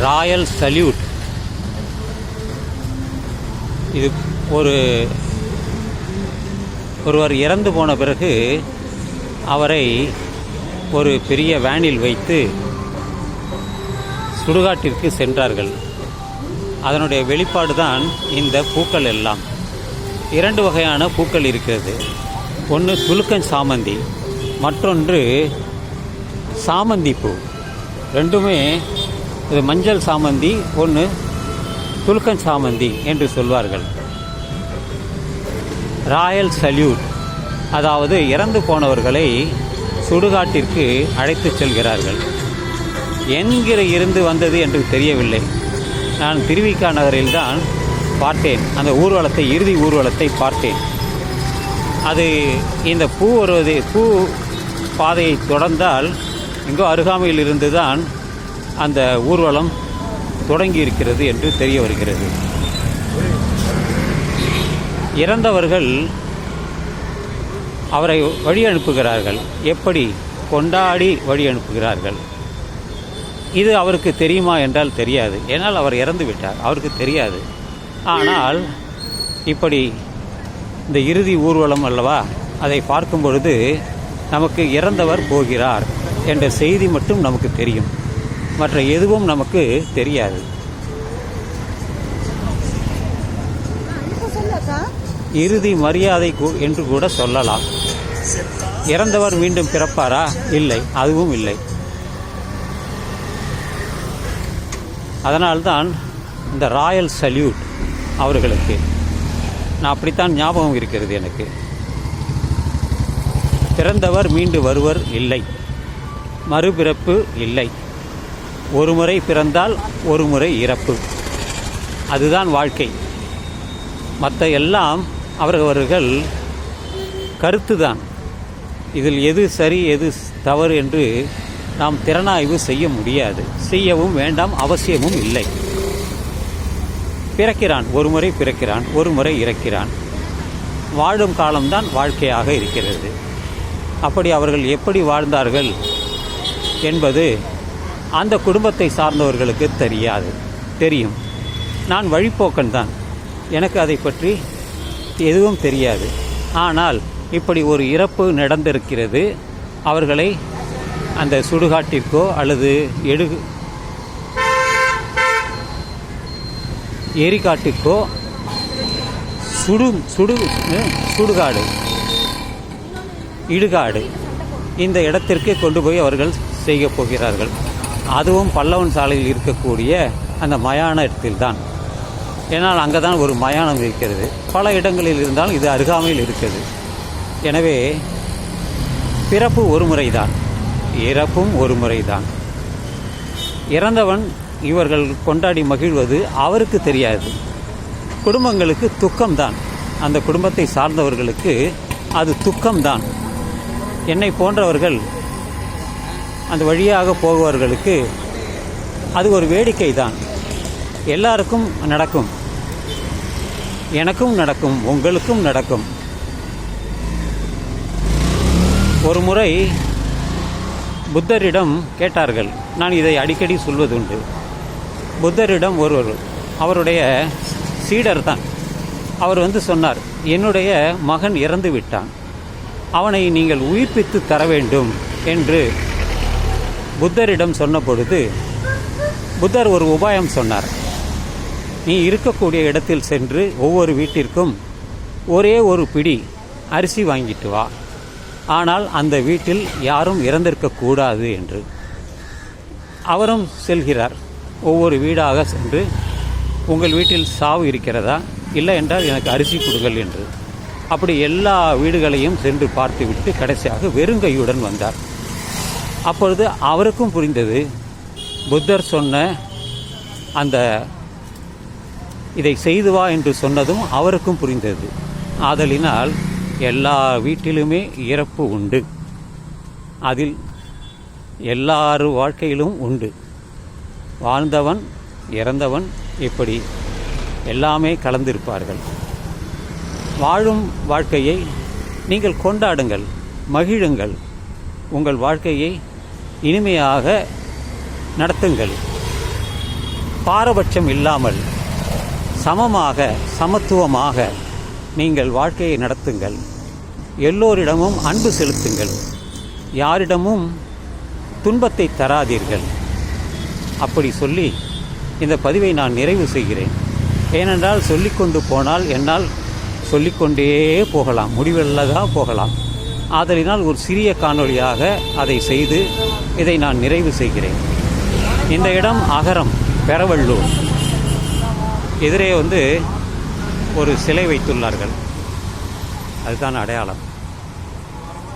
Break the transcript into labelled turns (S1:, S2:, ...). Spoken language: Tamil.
S1: Royal salute. இது ஒரு ஒருவர் இறந்து போன பிறகு அவரை ஒரு பெரிய வேனில் வைத்து சுடுகாட்டிற்கு சென்றார்கள். அதனுடைய வெளிப்பாடு தான் இந்த பூக்கள் எல்லாம். இரண்டு வகையான பூக்கள் இருக்கிறது. ஒன்று துலுக்கன் சாமந்தி மற்றொன்று சாமந்தி பூ. ரெண்டுமே இது மஞ்சள் சாமந்தி ஒன்று துலுக்கன் சாமந்தி என்று சொல்வார்கள். Royal salute. அதாவது இறந்து போனவர்களை சுடுகாட்டிற்கு அழைத்துச் செல்கிறார்கள். என்கிற இருந்து வந்தது என்று தெரியவில்லை. நான் திருவிக்கா நகரில்தான் பார்த்தேன். அந்த ஊர்வலத்தை இறுதி ஊர்வலத்தை பார்த்தேன். அது இந்த பூ வருவது பூ பாதையை தொடர்ந்தால் எங்கோ அருகாமையில் இருந்து தான் அந்த ஊர்வலம் தொடங்கி இருக்கிறது என்று தெரிய வருகிறது. இறந்தவர்கள் அவரை வழி அனுப்புகிறார்கள் எப்படி? கொண்டாடி வழி அனுப்புகிறார்கள் இது அவருக்கு தெரியுமா என்றால் தெரியாது. ஏனால் அவர் இறந்து விட்டார். அவருக்கு தெரியாது. ஆனால் இப்படி இந்த இறுதி ஊர்வலம் அல்லவா? அதை பார்க்கும் பொழுது நமக்கு இறந்தவர் போகிறார் என்ற செய்தி மட்டும் நமக்கு தெரியும். மற்ற எதுவும் நமக்கு தெரியாது. இறுதி மரியாதை என்று கூட சொல்லலாம். இறந்தவர் மீண்டும் பிறப்பாரா? இல்லை அதுவும் இல்லை. அதனால்தான் இந்த ராயல் சல்யூட் அவர்களுக்கு நான் அப்படித்தான் ஞாபகம் இருக்கிறது எனக்கு. பிறந்தவர் மீண்டு வருவர் இல்லை. மறுபிறப்பு இல்லை. ஒரு முறை பிறந்தால் ஒரு முறை இறப்பு. அதுதான் வாழ்க்கை. மற்ற எல்லாம் அவரவர்கள் கருத்துதான். இதில் எது சரி எது தவறு என்று நாம் திறனாய்வு செய்ய முடியாது. செய்யவும் வேண்டாம் அவசியமும் இல்லை. பிறக்கிறான் ஒரு முறை பிறக்கிறான் ஒரு முறை இறக்கிறான். வாழும் காலம்தான் வாழ்க்கையாக இருக்கிறது. அப்படி அவர்கள் எப்படி வாழ்ந்தார்கள் என்பது அந்த குடும்பத்தை சார்ந்தவர்களுக்கு தெரியாது. தெரியும். நான் வழிப்போக்கன் தான். எனக்கு அதை பற்றி எதுவும் தெரியாது. ஆனால் இப்படி ஒரு இறப்பு நடந்திருக்கிறது. அவர்களை அந்த சுடுகாட்டிற்கோ அல்லது எடு எரிகாட்டுக்கோ சுடு சுடு சுடுகாடு இடுகாடு இந்த இடத்திற்கு கொண்டு போய் அவர்கள் செய்ய போகிறார்கள். அதுவும் பல்லவன் சாலையில் இருக்கக்கூடிய அந்த மயான இடத்தில்தான். ஏன்னால் அங்கே தான் ஒரு மயானம் இருக்கிறது. பல இடங்களில் இருந்தாலும் இது அருகாமையில் இருக்கிறது. எனவே பிறப்பு ஒரு முறைதான். இறப்பும் ஒரு முறைதான். இறந்தவன் இவர்கள் கொண்டாடி மகிழ்வது அவருக்கு தெரியாது. குடும்பங்களுக்கு துக்கம்தான். அந்த குடும்பத்தை சார்ந்தவர்களுக்கு அது துக்கம்தான். என்னை போன்றவர்கள் அந்த வழியாக போகுவர்களுக்கு அது ஒரு வேடிக்கை தான் எல்லாருக்கும் நடக்கும். எனக்கும் நடக்கும் உங்களுக்கும் நடக்கும். ஒரு முறை புத்தரிடம் கேட்டார்கள். நான் இதை அடிக்கடி சொல்வதுண்டு. புத்தரிடம் ஒருவர் அவருடைய சீடர் தான் அவர் வந்து சொன்னார் என்னுடைய மகன் இறந்து விட்டான் அவனை நீங்கள் உயிர்ப்பித்து தர வேண்டும் என்று புத்தரிடம் சொன்ன பொழுது புத்தர் ஒரு உபாயம் சொன்னார். நீ இருக்கக்கூடிய இடத்தில் சென்று ஒவ்வொரு வீட்டிற்கும் ஒரே ஒரு பிடி அரிசி வாங்கிட்டு வா. ஆனால் அந்த வீட்டில் யாரும் இறந்திருக்கக்கூடாது என்று. அவரும் செல்கிறார். ஒவ்வொரு வீடாக சென்று உங்கள் வீட்டில் சாவு இருக்கிறதா? இல்லை என்றால் எனக்கு அரிசி கொடுங்கள் என்று. அப்படி எல்லா வீடுகளையும் சென்று பார்த்துவிட்டு கடைசியாக வெறுங்கையுடன் வந்தார். அப்பொழுது அவருக்கும் புரிந்தது. புத்தர் சொன்ன அந்த இதை செய்து வா என்று சொன்னதும் அவருக்கும் புரிந்தது. ஆதலினால் எல்லா வீட்டிலுமே இறப்பு உண்டு. அதில் எல்லாரு வாழ்க்கையிலும் உண்டு. வாழ்ந்தவன் இறந்தவன் இப்படி எல்லாமே கலந்திருப்பார்கள். வாழும் வாழ்க்கையை நீங்கள் கொண்டாடுங்கள் மகிழுங்கள். உங்கள் வாழ்க்கையை இனிமையாக நடத்துங்கள். பாரபட்சம் இல்லாமல் சமமாக சமத்துவமாக நீங்கள் வாழ்க்கையை நடத்துங்கள். எல்லோரிடமும் அன்பு செலுத்துங்கள். யாரிடமும் துன்பத்தை தராதீர்கள். அப்படி சொல்லி இந்த பதிவை நான் நிறைவு செய்கிறேன். ஏனென்றால் சொல்லிக்கொண்டு போனால் என்னால் சொல்லிக்கொண்டே போகலாம். முடிவில்லதாக போகலாம். ஆதலினால் ஒரு சிறிய காணொளியாக அதை செய்து இதை நான் நிறைவு செய்கிறேன். இந்த இடம் அகரம் பெரவள்ளூர். எதிரே வந்து ஒரு சிலை வைத்துள்ளார்கள். அதுதான் அடையாளம்.